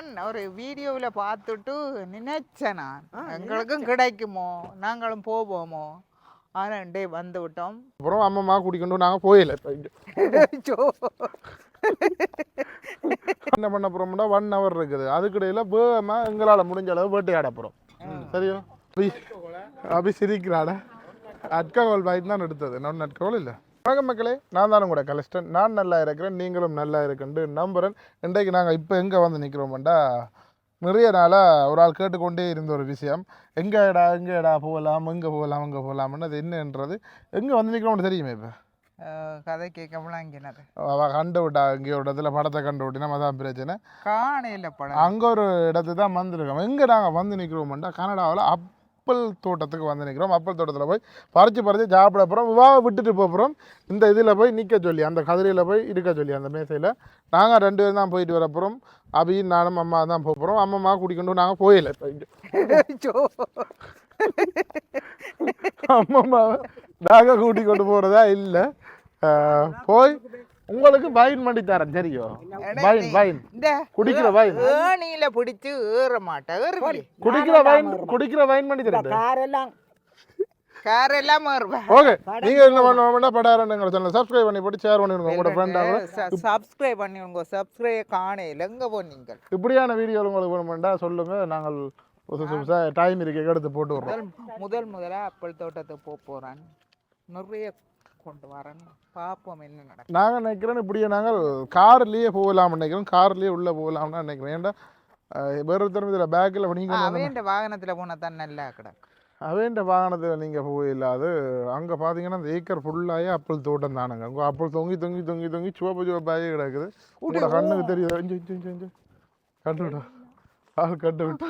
நான் ஒரு வீடியோவில் பார்த்துட்டு நினைச்சேன் நான். எங்களுக்கும் கிடைக்குமோ? நாங்களும் போவோமோ? ஆனால் டே வந்து விட்டோம். அப்புறம் அம்மா குடிக்கொண்டு நாங்கள் போயில. என்ன பண்ண போகிறோம்னா ஒன் ஹவர் இருக்குது. அதுக்கிடையில் வேகமாக எங்களால் முடிஞ்ச அளவு வேட்டையாட போகிறோம் சரியா? அபி அபி சிரிக்கிறாட? அட்கோல் பாய்ட் தான் எடுத்தது. நான் அட்கோல் இல்லை. வணக்கம் மக்களே நான் தானும் கூட கலெஸ்டன் நான் நல்லா இருக்கிறேன் நீங்களும் நல்லா இருக்குன்னு நம்புகிறேன் இன்றைக்கு நாங்கள் இப்போ எங்கே வந்து நிற்கிறோம்டா நிறைய நாளாக ஒரு ஆள் கேட்டுக்கொண்டே இருந்த ஒரு விஷயம். எங்கேடா எங்கேடா போகலாம் எங்கே போகலாம் எங்கே போகலாம்னு அது என்னன்றது எங்கே வந்து நிற்கிறோம்னு தெரியுமே இப்போ? கதை கேட்கலாம் இங்கினது அவள் கண்டு விட்டா இங்கே ஒரு இடத்துல படத்தை கண்டு விட்டினா அதான் பிரச்சனை. காணையில் படம். அங்கே ஒரு இடத்து தான் வந்திருக்கோம். எங்கே நாங்கள் வந்து நிற்கிறோம்டா கனடாவில் அப்பல் தோட்டத்துக்கு வந்து நிற்கிறோம் அப்பல் தோட்டத்தில் போய் பறித்து பறித்து சாப்பிட போகிறோம் விவாக விட்டுட்டு போகிறோம் இந்த இதில் போய் நிற்க சொல்லி அந்த கதிரையில் போய் இருக்க சொல்லி அந்த மேசையில் நாங்கள் ரெண்டு பேரும் தான் போயிட்டு வர போகிறோம் அபியும் நானும் அம்மா தான் போக போகிறோம் அம்மா குடிக்கொண்டு நாங்கள் போயில இப்போ இங்கே. சோ. அம்மா நாங்கள் கூட்டி கொண்டு போகிறதா இல்லை. போய் உங்களுக்கு பைன் பண்ணி தரேன் சரியோ? பைன் இந்த குடிக்கிற வைன் ஏணியில பிடிச்சு ஏற மாட்டேன் குடிக்கிற வைன் குடிக்கிற வைன் பண்ணி தரேன் காரெல்லாம். கார் எல்லாம் ஏறுவேன் ஓகே நீங்க என்ன பண்ண படாரண்ணுங்கிற சேனல் சப்ஸ்கிரைப் பண்ணி போட்டு ஷேர் பண்ணிருங்க உங்களோட ஃப்ரெண்டாக சப்ஸ்கிரைப் பண்ணி உங்க சப்ஸ்கிரைப் காணையில் எங்க போனீங்க இப்படியான வீடியோ உங்களுக்கு வேணுமெண்டா சொல்லுங்க. நாங்கள் புதுசு புதுசாக டைம் இருக்க எடுத்து போட்டு விட்றோம். முதல் முதல் முதலா ஆப்பிள் தோட்டத்துக்கு போக போறேன். நிறைய கொண்டு வரேன் பார்ப்போம் என்ன நடக்கும் நாங்கள் நினைக்கிறோம் இப்படியே நாங்கள் கார்லேயே போகலாம் நினைக்கிறோம். கார்லேயே உள்ளே போகலாம்னு நினைக்கிறேன் ஏன்டா வேற ஒருத்தர் இதில் பேக்கில் நீங்கள் அவன் வாகனத்துல போனா தான் நல்லா கிடக்கு. அவன்ட வாகனத்தில் நீங்கள் போயில்லாது அங்கே பார்த்தீங்கன்னா அந்த ஏக்கர் ஃபுல்லாகவே ஆப்பிள் தோட்டம் தானுங்க. அங்கே ஆப்பிள் தொங்கி தொங்கி தொங்கி தொங்கி சிவப்பு சிவப்பாகவே கிடக்குது. உங்களோட கண்ணுக்கு தெரியுது? இஞ்சி இஞ்சி இஞ்சி இஞ்சி. கண்டு விட்டா ஆள் கண்டு விட்டா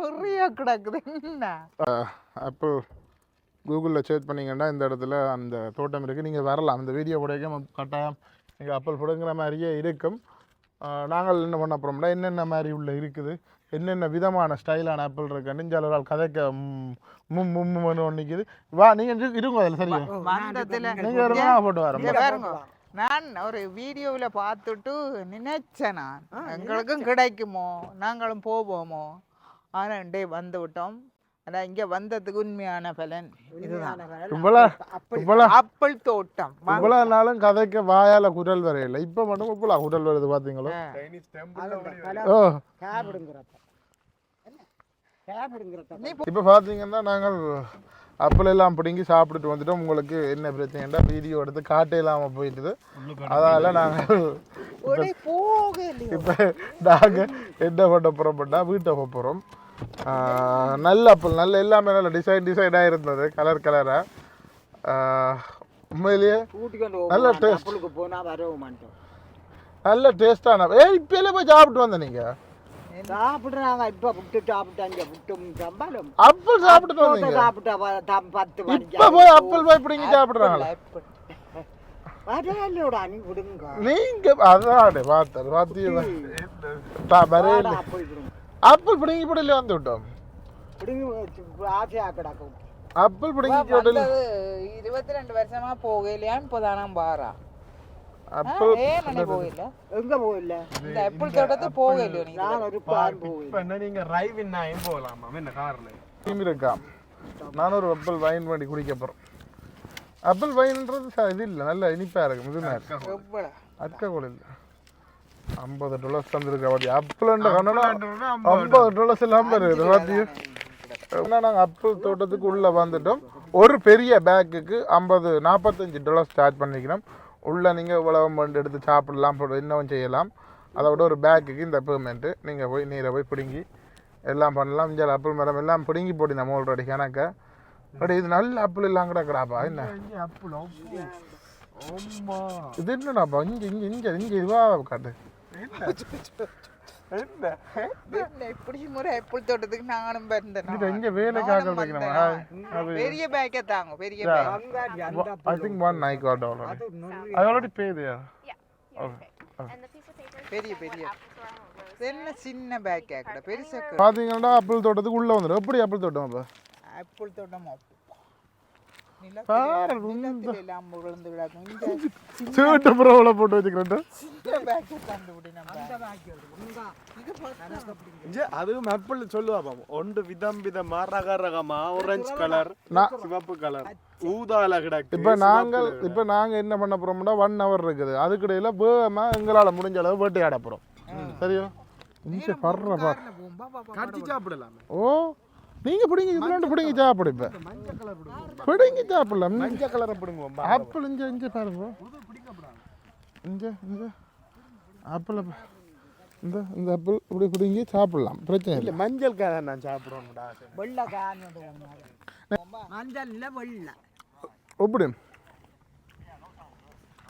நிறைய கிடக்குது. என்ன? ஆப்பிள் கூகுளில் சர்ச் பண்ணீங்கன்னா இந்த இடத்துல அந்த தோட்டம் இருக்குது நீங்கள் வரலாம். இந்த வீடியோ பிடிக்கும் கட்டாயம் நீங்கள் ஆப்பிள் பிடுங்குற மாதிரியே இருக்கும். நாங்கள் என்ன பண்ண போகிறோம்னா என்னென்ன மாதிரி உள்ள இருக்குது? என்னென்ன விதமான ஸ்டைலான ஆப்பிள் இருக்கு? ஆள் கதைக்க ம், மும் மும்முன்னு ஒன்று நிற்கிது வா நீங்கள் இருங்க அதில் சரியா? நீங்கள் ஒரு போட்டு வரோம் நான் ஒரு வீடியோவில் பார்த்துட்டு நினைச்சேன் நான். எங்களுக்கும் கிடைக்குமோ? நாங்களும் போவோமோ? ஆனால் டே வந்து விட்டோம். ஆனால் இங்கே வந்ததுக்கு உண்மையான பலன் இதுதான். இவ்வளோ இவ்வளோ ஆப்பிள் தோட்டம். இவ்வளோ நாளும் கதைக்க வாயால் குரல் வரையில இப்போ மட்டும் இவ்வளோ குரல் வருது பார்த்தீங்களோ இப்போ பார்த்தீங்கன்னா நாங்கள் அப்பல் எல்லாம் பிடுங்கி சாப்பிட்டுட்டு வந்துட்டோம். உங்களுக்கு என்ன பிரச்சனைண்டா வீடியோ எடுத்து காட்டே இல்லாமல் போயிட்டுது. அதால் நாங்கள் இப்போ நாங்கள் என்ன பண்ண போகிறோம்னா வீட்டை போக போகிறோம் நல்ல அப்பல் நல்ல எல்லாமே நல்ல டிசைன் டிசைனாக இருந்தது கலர் கலராக உண்மையிலேயே நல்ல போவோம் taste. அப்பளுக்கு போனா வரவும் மாட்டோம். நல்ல டேஸ்டான ஏ இப்போலே போய் சாப்பிட்டு வந்த நீங்கள் சாப்பிடுறாங்க இப்ப புட்டு சாப்பிட்டாங்க புட்டும் சம்பாலும் அப்பல் வந்தீங்க? சாப்பிட்டா பத்து மணிக்கு இப்போ போய் அப்பல் போய். பிடிங்கி விடுங்க. நீங்க அதான் பார்த்தேன் பார்த்தீங்களா வரையில அப்படி விடுங்க ஆப்பிள் பிடிங்கி போடல வந்து விட்டோம் விடுங்க ஆசையா கிடக்கும் ஆப்பிள் பிடிங்கி போடல வந்தது இருபத்தி ரெண்டு வருஷமா போகலையான்னு இப்போதானா பாரா. ஆப்பிள் ஏன் அண்ணே போகல? எங்க போகல? இந்த ஆப்பிள் தோட்டத்துக்கு போகலையோ நீங்க? நான் ஒரு பிளான் போகல. என்ன நீங்க டிரைவிங் நான் போகலாமா? என்ன கார்ல டீம் இருக்கா? நான் ஒரு ஆப்பிள் வைன் பண்ணி குடிக்க போகிறேன் ஆப்பிள் வைன்ன்றது ச- இது இல்லை நல்ல இனிப்பாக இருக்கும் இது அட்கா கூட இல்லை. ஐம்பது டாலர்ஸ் தந்துருக்கு ஆப்பிள்ன்ற கண்ணனா ஐம்பது டாலர்ஸ் இல்லாமல் இருக்குது பார்த்தியா ஏன்னா நாங்கள் ஆப்பிள் தோட்டத்துக்கு உள்ளே வந்துட்டோம் ஒரு பெரிய பேக்குக்கு ஐம்பது நாற்பத்தஞ்சு டாலர்ஸ் சார்ஜ் பண்ணிக்கிறோம் உள்ளே நீங்கள் இவ்வளவு மண்டு எடுத்து சாப்பிடலாம் இன்னும் செய்யலாம் அதை விட ஒரு பேக்குக்கு இந்த பேமெண்ட்டு நீங்கள் போய் நீரை போய் பிடுங்கி எல்லாம் பண்ணலாம் இங்கே ஆப்பிள் மரம் எல்லாம் பிடுங்கி போட்டி நம்ம ஆல்ரெடி கணக்க பட் இது நல்ல ஆப்பிள் எல்லாம் கிடக்குறாப்பா என்ன இது என்னடாப்பா இங்கே இங்கே இங்கே இங்கே இதுவாக காட்டு இப்படி முறை ஆப்பிள் தோட்டத்துக்கு நானும் பிறந்தேன் இங்கே வேலைக்காக பெரிய பேக்கே தாங்க பெரிய பேக் என்ன சின்ன பேக் கேக்கட பெருசா பார்த்தீங்கன்னா ஆப்பிள் தோட்டத்துக்கு உள்ளே வந்துடும். எப்படி ஆப்பிள் தோட்டம் அப்போ? ஆப்பிள் தோட்டம் பாரு, நிலத்துல எல்லாம் விழுந்து கிடக்கும் இந்த சீட்டு புறவுல போட்டு வச்சுக்கிறேன் அதுவும் ஆப்பிள் சொல்லுவா பாப்போம் ஒன்று விதம் விதமா ரக ரகமா ஆரஞ்சு கலர் சிவப்பு கலர் ஊதால கிடக்கு இப்போ நாங்கள் இப்போ நாங்கள் என்ன பண்ண போகிறோம்னா ஒன் ஹவர் இருக்குது அதுக்கிடையில் வேகமா எங்களால் முடிஞ்ச அளவு வேட்டையாட போகிறோம் சரியா இங்கே படுற பார் கடிச்சு சாப்பிடலாமே ஓ நீங்கள் பிடிங்க இதுலாண்டு பிடிங்க சாப்பிடு இப்போ. பிடிங்க சாப்பிடலாம். மஞ்சள் கலரை பிடுங்குவோம் ஆப்பிள் இங்கே இங்கே பாருங்க இங்கே இங்கே ஆப்பிள் இந்த இந்த ஆப்பிள் இப்படி பிடிங்கி சாப்பிடலாம். பிரச்சனை இல்லை மஞ்சள் கதை நான் சாப்பிடுவோம்டா வெள்ளை காணது மஞ்சள் இல்லை வெள்ளை. எப்படி?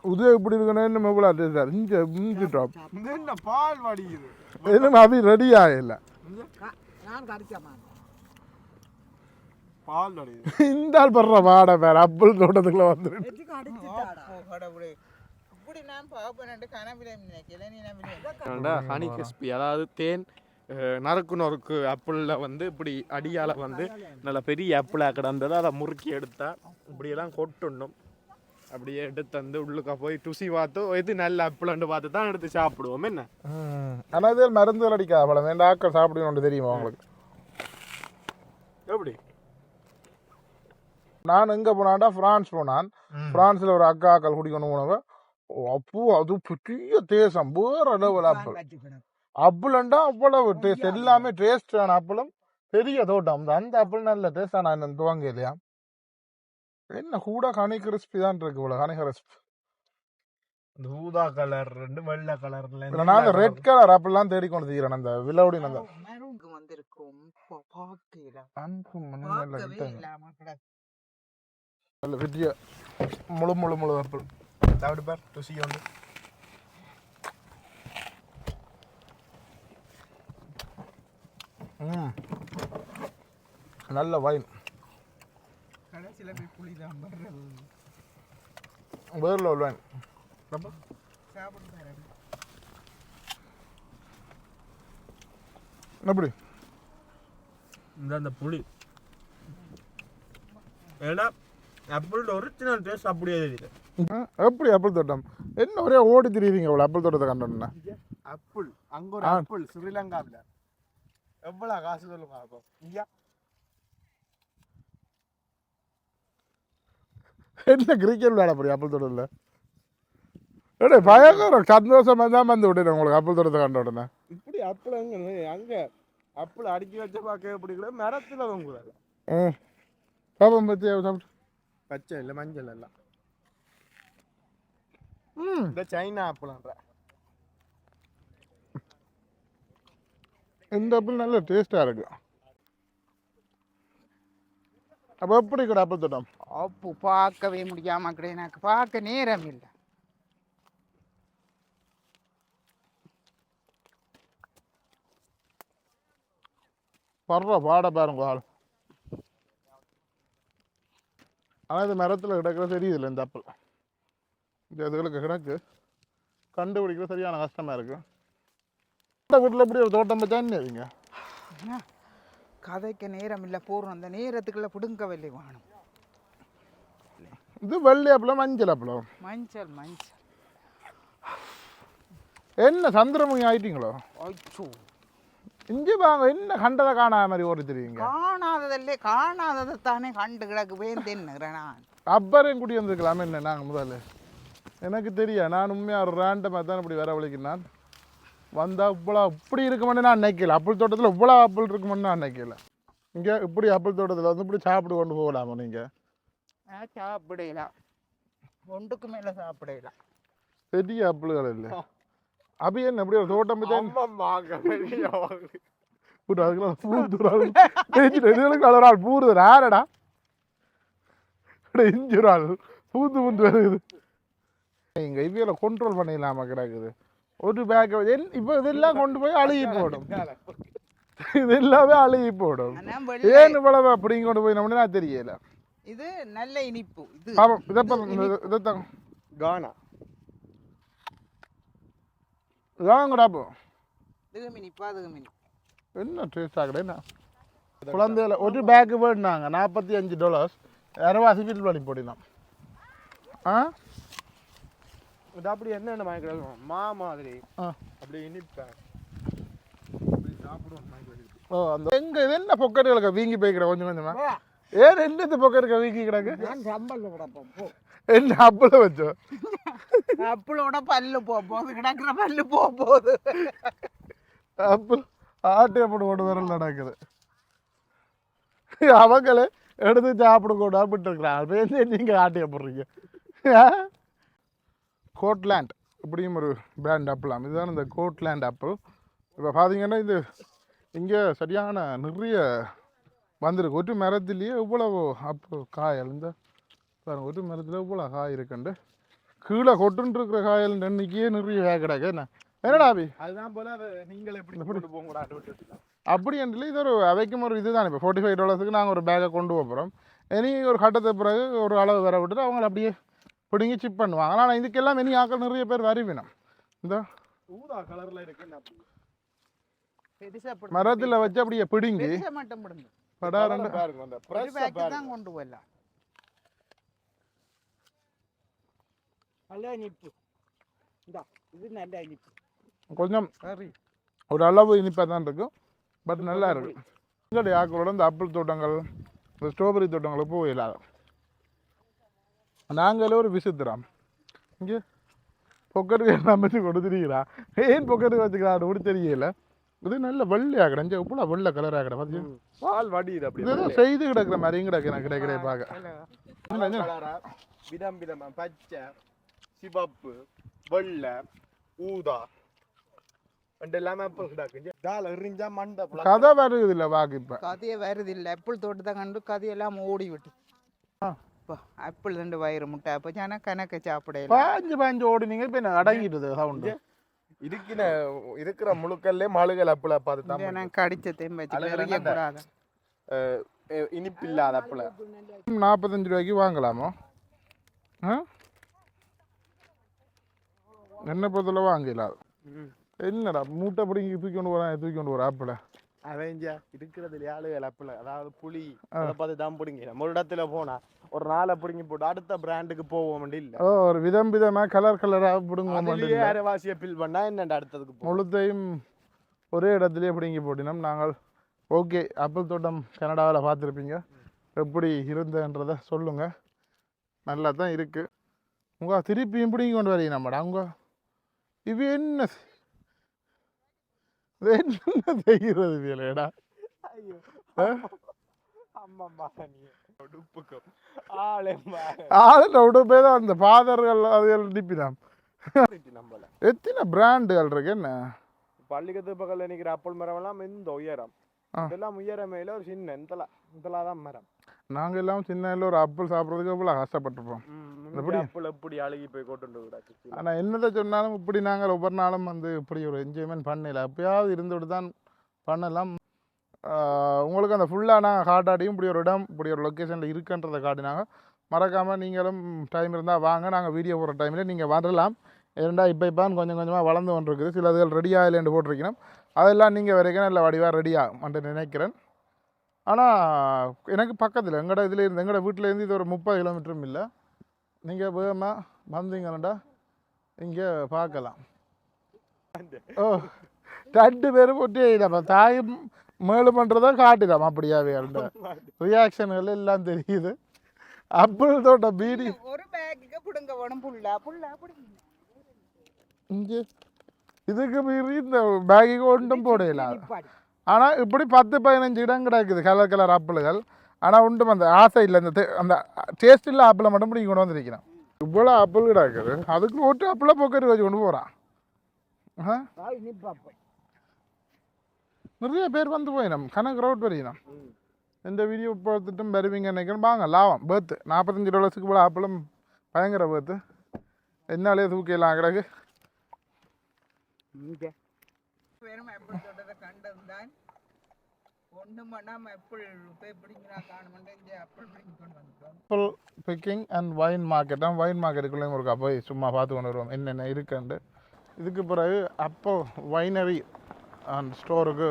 உதய இப்படி இருக்கணும் என்ன எவ்வளோ டேஸ்டாக இங்கே இஞ்சி டாப் என்ன பால் வடிக்குது? இன்னும் அது ரெடி ஆகல. நான் கடிக்க மாட்டேன். பால் வடிக்குது இந்த ஆள் படுற வாடை வேற அப்பிள் தோட்டத்துக்குள்ள நம்பினே ஹனி கிறிஸ்பி அதாவது தேன் நறுக்கு நறுக்கு ஆப்பிளில் வந்து இப்படி அடியால் வந்து நல்ல பெரிய ஆப்பிளாக கிடந்தது அதை முறுக்கி எடுத்தா இப்படியெல்லாம் கொட்டுணும் அப்படியே எடுத்து வந்து உள்ளுக்க போய் ருசி பார்த்து எது நல்ல ஆப்பிள்னு பார்த்து தான் எடுத்து சாப்பிடுவோம் என்ன? ஆனால் இது மருந்து அடிக்காத பழம். வேண்டாம் ஆக்கள் சாப்பிடணும் தெரியுமா உங்களுக்கு? எப்படி? நான் எங்கே போனான்டா? ஃப்ரான்ஸ் போனான். ஃப்ரான்ஸில் ஒரு அக்கா ஆக்கள் குடிக்கணும் ஓ, அப்போ அது பெரிய தேசம். வேற லெவல் வச்சுக்கணும் அப்புளண்டா அவ்வளவு டேஸ்ட் எல்லாமே டேஸ்டான அப்பளம் பெரிய தோட்டம். அந்த ஆப்பிள் நல்ல டேஸ்டா நான் துவங்க இல்லையா? என்ன கூட ஹனி கிறிஸ்பி தான் இருக்கு இவ்வளோ ஹனி கிறிஸ்பி. ஊதா கலர் ரெண்டு வெள்ளை கலர்ல நான் ரெட் கலர். ஆப்பிள்லாம் தேடி கொண்டு தீரேன் அந்த விலவுடின் அந்த வந்திருக்கும் நல்ல பெரிய முழு முழு முழு ஆப்பிள் சாப்பிட்டு பார் ருசி உண்டு ம் நல்ல வைன் கடைசியில போய் புளி தான் வேறு லெவல் சாப்பிட்டு பாருங்க எப்படி இந்த அந்த புளி ஏன்னா ஆப்பிளோட ஒரிஜினல் டேஸ்ட் அப்படியே தெரியுது. ஆ, எப்படி ஆப்பிள் தோட்டம்? என்ன ஒரே ஓடி திரியுறீங்க இவ்வளோ ஆப்பிள் தோட்டத்தை கண்டோன்னா ஆப்பிள் அங்க ஒரு. ஆப்பிள் ஸ்ரீலங்காவில். எவ்வளவு காசு சொல்லுங்க அப்போ? ஐயா என்ன கிரிக்கெட் விளையாட போறியா ஆப்பிள் தோட்டத்தில்? ஏடே பயங்கர சந்தோஷமா தான் வந்து விட்டேன் உங்களுக்கு ஆப்பிள் தோட்டத்தை கண்ட உடனே? இப்படி ஆப்பிள் அங்க அங்க. ஆப்பிள் அடுக்கி வச்சு பார்க்க பிடிக்கல மரத்துல ம் பாப்பம் பற்றி சாப்பிட்டு பச்சை இல்லை மஞ்சள் எல்லாம். ம். இந்த சைனா ஆப்பிள்ன்ற. இந்த ஆப்பிள் நல்ல டேஸ்ட்டாக இருக்கு. அப்போ எப்படி கூட ஆப்பிள் தோட்டம்? அப்பு பார்க்கவே முடியாம கிட எனக்கு பார்க்க நேரம் இல்லை. படுற பாட பாருங்க ஆள். ஆனால் இது மரத்தில் கிடக்கிற தெரியுதுல்ல இந்த ஆப்பிள். இந்த இதுகளுக்கு கிடக்கு. கண்டுபிடிக்கிற சரியான கஷ்டமாக இருக்கு. இந்த வீட்டில் எப்படி ஒரு தோட்டம் வச்சா என்ன வைங்க என்ன? கதைக்கு நேரம் இல்லை போறோம். அந்த நேரத்துக்குள்ள பிடுங்கவில்லை வேணும் இது வெள்ளை ஆப்பிளம் மஞ்சள் ஆப்பிளம் மஞ்சள் மஞ்சள். என்ன சந்திரமுகி ஆயிட்டீங்களோ? அச்சோ இஞ்சி வாங்க என்ன கண்டதை காணாத மாதிரி ஓடி தெரியுங்க. காணாததில்லே காணாததை தானே கண்டு கிடக்கு வேந்தேன்னுறேன் நான். அப்பரையும் குடி வந்திருக்கலாமே என்ன நாங்கள் முதல்ல? எனக்கு தெரியும் நான் உண்மையாக ஒரு ரேண்டமாக தான் இப்படி வரவழைக்கினான் வந்தால் இவ்வளோ இப்படி இருக்குமென்னு நான் நினைக்கல. ஆப்பிள் தோட்டத்தில் இவ்வளோ ஆப்பிள் இருக்குமென்னு நான் நினைக்கல. இங்கே இப்படி ஆப்பிள் தோட்டத்தில் வந்து இப்படி சாப்பிட்டு கொண்டு போகலாமா நீங்கள் சாப்பிடலாம் ஒன்றுக்கு மேலே சாப்பிடலாம் பெரிய ஆப்பிள்கள் இல்லை. அபி என்ன இப்படி ஒரு தோட்டம் அதுக்குள்ள பூந்துறாள் இதுகளுக்கு ஒரு ஆள் பூருது யாரடா இஞ்சி ஒரு ஆள் பூந்து பூந்து வருது இங்க இவியல கண்ட்ரோல் பண்ணிடலாமா கிடக்குது ஒரு பேக் இப்போ இதெல்லாம் கொண்டு போய் அழுகி போடும் இது எல்லாமே அழுகி போடும் ஏன் இவ்வளவு அப்படிங்க கொண்டு போய் நம்மளே நான் தெரியல இது நல்ல இனிப்பு இது இதை இதைத்தான் கானா வாங்கடா போ. இதுவும் இனிப்பு அதுவும் இனிப்பு என்ன டேஸ்ட் என்ன? குழந்தையில ஒரு பேக்கு வேணுனாங்க நாற்பத்தி அஞ்சு டாலர்ஸ் அரைவாசி பில் பண்ணி போடினோம் ஆ? இது அப்படி என்னென்ன வாங்கி கிடக்கும் மா மாதிரி. ஆ. அப்படி இனிப்பேன் ஓ அந்த எங்க இது என்ன பொக்கெட்டுகளுக்கு வீங்கி போய்க்கிற கொஞ்சம் கொஞ்சமா? ஏன் என்ன இந்த பொக்கெட்டுக்கு வீங்கி கிடக்கு? என்ன அப்பள வச்சோம் அப்பளோட பல்லு போக போகுது கிடக்குற பல்லு போக போகுது அப்போ ஆட்டு அப்படி கொண்டு வரல் நடக்குது அவங்களே எடுத்து சாப்பிட கூட இருக்கிறான் பேசி நீங்கள் ஆட்டி போடுறீங்க கோட்லேண்ட் இப்படியும் ஒரு பிராண்ட் ஆப்பிளாம் இதுதான் இந்த கோட்லேண்ட் ஆப்பிள் இப்போ பார்த்தீங்கன்னா இது இங்கே சரியான நிறைய வந்திருக்கு ஒரு மரத்துலேயே இவ்வளவு அப்பு காயல் இந்த பாருங்க ஒரு மரத்தில் இவ்வளோ காய் இருக்குண்டு. கீழே கொட்டுன்னு இருக்கிற காயல் எண்ணிக்கையே நிறைய கிடக்கு. என்ன? என்னடா அபி? அதுதான் போல அதை நீங்கள் எப்படி கொண்டு போக கூடாது அப்படி என்று இது ஒரு அவைக்கும் ஒரு இதுதான். இப்போ ஃபோர்ட்டி ஃபைவ் டாலர்ஸுக்கு நாங்கள் ஒரு பேக்கை கொண்டு போகிறோம் இனி ஒரு கட்டத்தை பிறகு ஒரு அளவு வர விட்டுட்டு அவங்க அப்படியே பிடுங்கி சிப் பண்ணுவாங்க. ஆனால் இதுக்கெல்லாம் இனி ஆக்கள் நிறைய பேர் வருவினம் இந்த. ஊதா கலர்ல இருக்கு மரத்தில் வச்சு அப்படியே பிடுங்கி. படா ரெண்டு கொண்டு போயிடலாம். கொஞ்சம் சரி ஒரு அளவு இனிப்பாக தான் இருக்கும் பட் நல்லா இருக்கு எங்களுடைய ஆக்களோட இந்த ஆப்பிள் தோட்டங்கள் இந்த ஸ்ட்ராபெரி தோட்டங்களுக்கு போயிடலாம் நாங்களே ஒரு விசித்திரம் இங்கே பொக்கருக்கு எல்லாம் வச்சு கொடுத்துருக்கிறா ஏன் பொக்கருக்கு வச்சுக்கிறான் கூட தெரியல இது நல்ல வெள்ளையாக கிடஞ்சு இவ்வளோ வெள்ளை கலராக கிட பார்த்தியா பால் வடியுது அப்படி இது ஏதோ செய்து கிடக்குற மாதிரியும் கிடக்கு எனக்கு கிடைக்கிற பார்க்க? கலரா விதம் விதமா பச்சை சிவப்பு வெள்ளை ஊதா. கதை வருது இல்லை வாக்கு இப்போ. கதையே வருது இல்லை ஆப்பிள் தோட்டத்தை கண்டு கதையெல்லாம் ஓடி விட்டு. ஆப்பிள் ரெண்டு வயிறு முட்டை. அப்போ ஜன கணக்கு சாப்பிடல பாஞ்சு பாஞ்சு ஓடினீங்க இப்போ அடங்கிடுது சவுண்டு இருக்கிற இருக்கிற முழுக்கல்லே மழுகல் அப்பள பார்த்து தான் கடிச்சதையும் கூடாது. நாற்பத்தஞ்சு ரூபாய்க்கு வாங்கலாமா? ஆ? என்ன பொறுத்தல வாங்கலாம் என்னடா மூட்டை பிடிங்கி தூக்கி கொண்டு போறான் தூக்கி கொண்டு போற ஆப்பிள? அவஞ்சா இருக்கிறதுல ஆளுகள் அப்பள அதாவது புளி அதை பார்த்து தான் பிடிங்க. நம்ம ஒரு இடத்துல போனா ஒரு நாளை பிடிங்கி போட்டு அடுத்த பிராண்டுக்கு போவோம் இல்ல. ஓ ஒரு விதம் விதமா கலர் கலராக பிடுங்க அரைவாசியை பில் பண்ணா என்னடா அடுத்ததுக்கு முழுத்தையும் ஒரே இடத்துலயே பிடுங்கி போட்டினோம். நாங்கள் ஓகே ஆப்பிள் தோட்டம் கனடாவில் பார்த்துருப்பீங்க. எப்படி இருந்தன்றதை சொல்லுங்க. நல்லா தான் இருக்கு. உங்க திருப்பியும் பிடிங்கி கொண்டு வரீங்க நம்மடா அவங்க இது என்ன என்ன செய்கிறது வேலையடா. அந்த ஃபாதர்கள் அதுகள் நிப்பினான் எத்தனை பிராண்டுகள் இருக்கு என்ன? பள்ளிக்கத்து பக்கத்துல நிக்கிற அப்பல் மரம் எல்லாம் இந்த உயரம். இதெல்லாம் உயரமையில ஒரு சின்ன இந்தலா இந்தலா தான் மரம். நாங்கள் எல்லாம் சின்ன ஒரு ஆப்பிள் சாப்பிட்றதுக்கு எவ்வளோ கஷ்டப்பட்டிருப்போம் எப்படி? அப்பல் எப்படி அழுகி போய் கொண்டு ஆனால் என்னதை சொன்னாலும் இப்படி நாங்கள் ஒவ்வொரு நாளும் வந்து இப்படி ஒரு என்ஜாய்மெண்ட் பண்ணல. எப்பயாவது இருந்துட்டு தான் பண்ணலாம். உங்களுக்கு அந்த ஃபுல்லாக நாங்கள் காட்டாடியும் இப்படி ஒரு இடம் இப்படி ஒரு லொக்கேஷனில் இருக்குன்றதை காட்டினாங்க. மறக்காமல் நீங்களும் டைம் இருந்தால் வாங்க. நாங்கள் வீடியோ போடுற டைமில் நீங்கள் வரலாம். ஏன்டா இப்போ இப்போன்னு கொஞ்சம் கொஞ்சமாக வளர்ந்து கொண்டிருக்குது சில இதுகள் ரெடி ஆகலேன்னு போட்டிருக்கணும் அதெல்லாம் நீங்கள் வரைக்கும் நல்ல வடிவாக ரெடி ஆகும் நினைக்கிறேன். ஆனால் எனக்கு பக்கத்தில் எங்கட இதில் இருந்து எங்கட வீட்டில் இருந்து இது ஒரு முப்பது கிலோமீட்டரும் இல்லை நீங்கள் வேகமாக வந்தீங்கன்னா இங்கே பார்க்கலாம் ஓ ரெண்டு பேரும் நம்ம தாயும் மேலு பண்ணுறதா காட்டிடாம் அப்படியாவே அந்த ரியாக்ஷன்கள் எல்லாம் தெரியுது. அப்பிள் தோட்ட பீடி. ஒரு பேக்குக்கு பிடுங்க வேணும். புல்லா புல்லா பிடுங்க இங்கே. இதுக்கு மீறி இந்த பேக்குக்கு ஒன்றும் போடல. நிப்பாடி. ஆனால் இப்படி பத்து பதினஞ்சு இடம் கிடக்குது கலர் கலர் ஆப்பிள்கள். ஆனால் ஒன்றும் அந்த ஆசை இல்லை. அந்த தே- அந்த டேஸ்ட் இல்லை ஆப்பிளை மட்டும் இப்படி கொண்டு வந்திருக்கிறேன். இவ்வளோ ஆப்பிள் கிடக்குது. அதுக்கு ஒட்டு ஆப்பிளை பொக்கரி வச்சு கொண்டு போகிறான் நிறைய பேர் வந்து போயிடும் கணக்கு ரோட் வரையினோம் இந்த வீடியோ பார்த்துட்டும் வருவீங்க நினைக்கிறேன். வாங்க லாபம். பேர்த்து நாற்பத்தஞ்சு டாலர்ஸுக்கு போல ஆப்பிளும் பயங்கர பேர்த்து என்னாலே தூக்கிடலாம் கிடக்கு. வெறும் apple picking and wine market தான் வைன் மார்க்கெட்டுக்குள்ளேயும் ஒருக்கா போய் சும்மா பார்த்து கொண்டு வருவோம். என்னென்ன இருக்குண்டு இதுக்கு பிறகு அப்போ வைனரி அந்த ஸ்டோருக்கு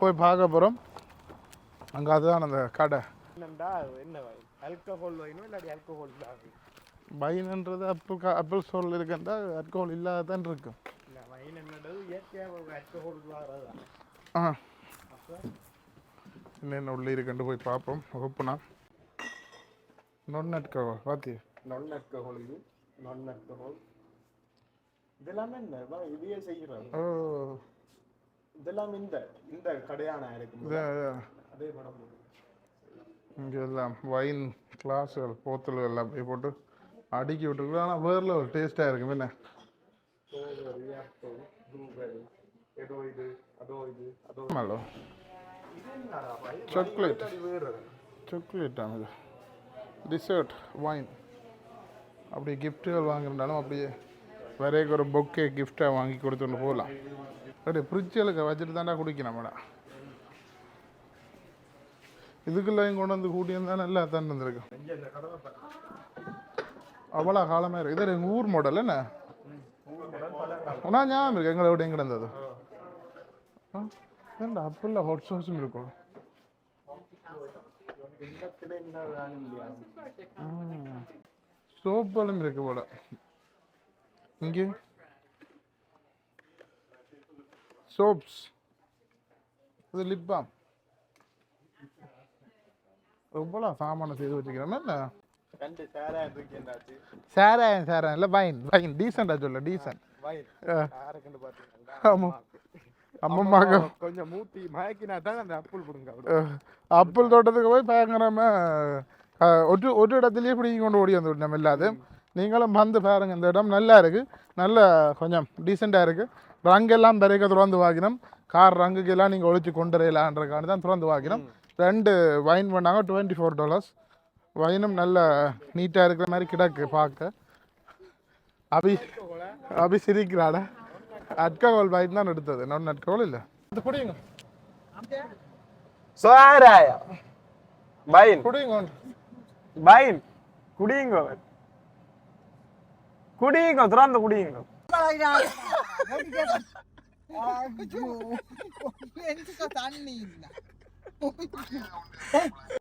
போய் பார்க்க போகிறோம் அங்கே அதுதான் அந்த கடை. என்னண்டா என்ன வைன் ஆல்கஹால் வைனோ இல்லாட்டி ஆல்கஹால் வைன்ன்றது அப்பிள் அப்பிள் சோல் இருக்குன்றா அல்கோஹால் இல்லாதான் இருக்கும். இல்லை வைன் என்னது? இயற்கையாக ஆல்கஹால் ஆ. என்னென்ன உள்ளே இருக்குன்னு போய் பார்ப்போம். ஓப்பனா நொன் அல்கோஹால் பாத்தி நான் ஆல்கஹால் இது. நான் ஆல்கஹால் இதெல்லாமே என்ன? வா, இதையே செய்கிறது ஓ. இதெல்லாம் இந்த இந்த கடையான இருக்கு இது அதே படம் இங்கே எல்லாம் வைன் கிளாஸுகள் போத்தல்கள் எல்லாம் அப்படியே போட்டு அடுக்கி விட்டுருக்கு ஆனால் வேரில் ஒரு டேஸ்ட்டாக இருக்கும். என்ன? ஏதோ இது. அதோ இது ஹலோ சாக்லேட் சாக்லேட் ஆனது டிசர்ட் வைன் அப்படி கிஃப்ட்டுகள் வாங்கியிருந்தாலும் அப்படியே வரைக்கு ஒரு பொக்கே கிஃப்டாக வாங்கி கொடுத்துட்டு போகலாம். அப்படியே ஃப்ரிட்ஜுகளுக்கு வச்சுட்டு தாண்டா குடிக்கணும் மேடம் இதுக்குள்ளையும் கொண்டு வந்து கூட்டியிருந்தா நல்லா தான் இருந்திருக்கும். அவ்வளோ காலமாக இருக்குது இது எங்கள் ஊர் மாடல் என்ன? ஆனால் ஞாபகம் இருக்கு எங்களை விட எங்கே இருந்தது. அப்பெல்லாம் ஹாட் சாஸும் இருக்கும் சோப்பெல்லாம் இருக்கு போல இங்கே சோப்ஸ் இது லிப் பாம் சாமான செய்து வச்சுக்கிறோம் என்ன சாராயம் சாராயம் இல்லை வைன் வைன் டீசெண்டாக சொல்ல டீசென்ட் ஆமாம் அம்மம்மாக்கு கொஞ்சம் மூட்டி மயக்கினா தான் அந்த அப்புள் பிடுங்க அப்பிள் தோட்டத்துக்கு போய் பயங்கரமா ஒரு ஒரு இடத்துலயே பிடிங்கி கொண்டு ஓடி வந்து விட்டோம் இல்லாது நீங்களும் வந்து பாருங்க இந்த இடம் நல்லா இருக்கு. நல்ல கொஞ்சம் டீசெண்டாக இருக்கு. ரங்கெல்லாம் பிறகு திறந்து வாங்கினோம். கார் ரங்குக்கெல்லாம் நீங்கள் ஒழிச்சு கொண்டு வரையலான்றக்காண்டி தான் திறந்து வாங்கினோம். ரெண்டு வைன் பண்ணாங்க டுவெண்ட்டி ஃபோர் டாலர்ஸ் வைனும் நல்ல நீட்டாக இருக்கிற மாதிரி கிடக்கு பார்க்க. அபி அபி சிரிக்கிறாடா அட்கோல் வைன் தான் எடுத்தது. நான் அட்கோல் இல்லை. அது குடிங்க சாராயா. பைன். குடிங்க பைன். குடிங்க குடிங்க திறந்து குடிங்க. தண்ணி? இல்லை